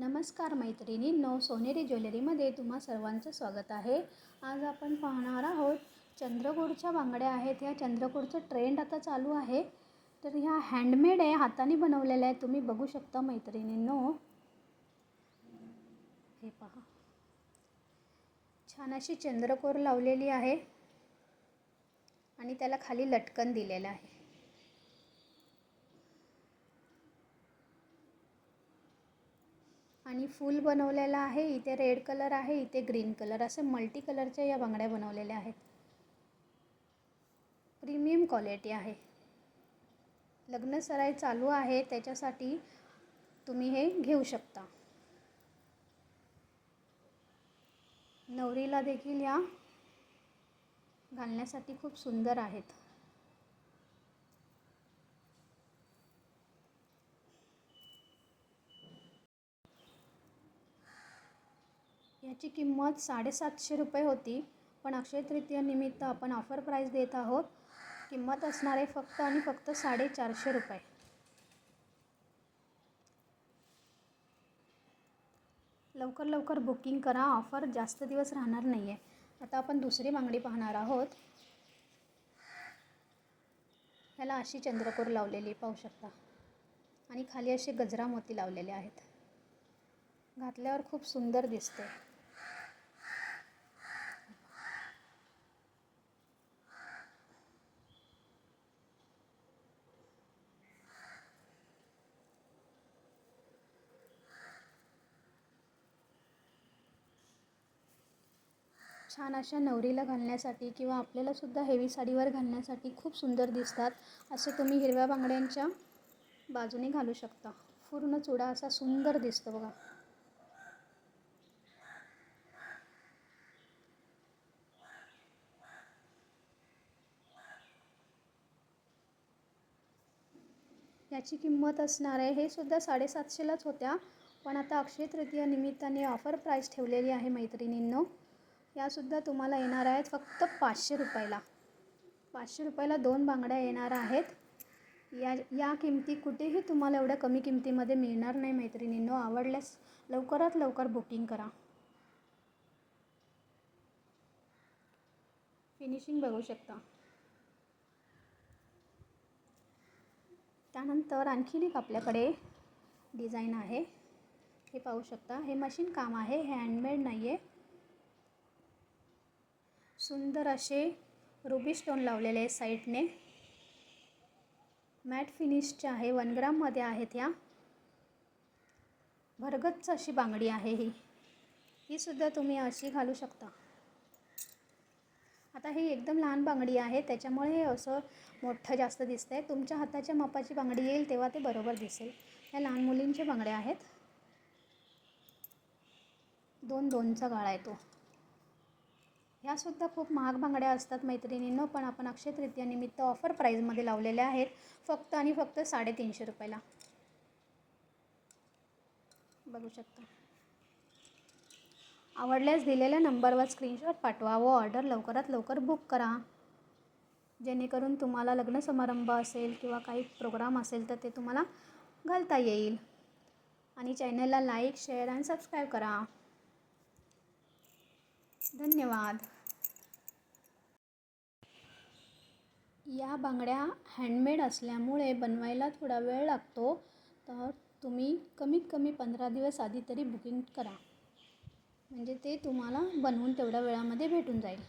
नमस्कार मैत्रिणींनो सोनेरी ज्वेलरीमध्ये तुम्हा सर्वांचं स्वागत आहे. आज आपण पाहणार आहोत चंद्रकोरच्या बांगड्या आहेत. ह्या चंद्रकोरचं ट्रेंड आता चालू आहे. तर ह्या हँडमेड आहे हाताने बनवलेल्या आहेत. तुम्ही बघू शकता मैत्रिणींनो. हे पहा. छान अशी चंद्रकोर लावलेली आहे. आणि त्याला खाली लटकन दिलेलं आहे. आणि फूल बनवलेलं आहे इथे रेड कलर आहे इथे ग्रीन कलर. असे मल्टी कलरच्या या बांगड्या बनवलेल्या आहेत. प्रीमियम क्वालिटी आहे. लग्न सराई चालू आहे त्याच्यासाठी तुम्ही हे घेऊ शकता. नवरीला देखील या घालण्यासाठी खूप सुंदर आहेत. याची किंमत साडेसातशे रुपये होती. पण अक्षय तृतीयनिमित्त आपण ऑफर प्राईस देत आहोत. किंमत असणार आहे फक्त आणि फक्त साडेचारशे रुपये. लवकर लवकर बुकिंग करा. ऑफर जास्त दिवस राहणार नाही आहे आता आपण दुसरी बांगडी पाहणार आहोत. ह्याला अशी चंद्रकोर लावलेली पाहू शकता. आणि खाली असे गजरा मोती लावलेले आहेत. घातल्यावर खूप सुंदर दिसते. छान अशा नवरीला घालण्यासाठी किंवा आपल्यालासुद्धा हेवी साडीवर घालण्यासाठी खूप सुंदर दिसतात. असे तुम्ही हिरव्या बांगड्यांच्या बाजूने घालू शकता. पूर्ण चुडा असा सुंदर दिसतो बघा. याची किंमत असणार आहे हे सुद्धा साडेसातशेलाच होत्या. पण आता अक्षय तृतीया निमित्ताने ऑफर प्राईस ठेवलेली आहे मैत्रिणींनो. यासुद्धा तुम्हाला येणार आहेत फक्त पाचशे रुपयाला. पाचशे रुपयाला दोन बांगड्या येणार आहेत. या या किमती कुठेही तुम्हाला एवढ्या कमी किमतीमध्ये मिळणार नाही मैत्रिणींनो. आवडल्यास लवकरात लवकर बुकिंग करा. फिनिशिंग बघू शकता. त्यानंतर आणखीन एक आपल्याकडे डिझाईन आहे. हे पाहू शकता. हे मशीन काम आहे. हे हँडमेड नाही आहे सुंदर असे रुबी स्टोन लावलेले आहे साईडने. मॅट फिनिशचे आहे वन ग्राममध्ये आहेत ह्या भरगच्च अशी बांगडी आहे ही. ही सुद्धा तुम्ही अशी घालू शकता. आता ही एकदम लहान बांगडी आहे त्याच्यामुळे हे असं मोठं जास्त दिसतं आहे तुमच्या हाताच्या मापाची बांगडी येईल तेव्हा ते बरोबर दिसेल. ह्या लहान मुलींच्या बांगड्या आहेत. दोन दोनचा गाळा येतो ह्यासुद्धा खूप महाग बांगड्या असतात मैत्रिणींनो पण आपण अक्षय तृतीयानिमित्त ऑफर प्राईजमध्ये लावलेल्या आहेत फक्त आणि फक्त साडेतीनशे रुपयाला. बघू शकता. आवडल्यास दिलेल्या नंबरवर स्क्रीनशॉट पाठवा व ऑर्डर लवकरात लवकर बुक करा. जेणेकरून तुम्हाला लग्न समारंभ असेल किंवा काही प्रोग्राम असेल तर ते तुम्हाला घालता येईल. आणि चॅनलला लाईक शेअर आणि सबस्क्राईब करा. धन्यवाद. या बांगड्या हँडमेड असल्यामुळे बनवायला थोडा वेळ लागतो तर तुम्ही कमीत कमी पंधरा दिवस आधी तरी बुकिंग करा. म्हणजे ते तुम्हाला बनवून तेवढ्या वेळामध्ये भेटून जाईल.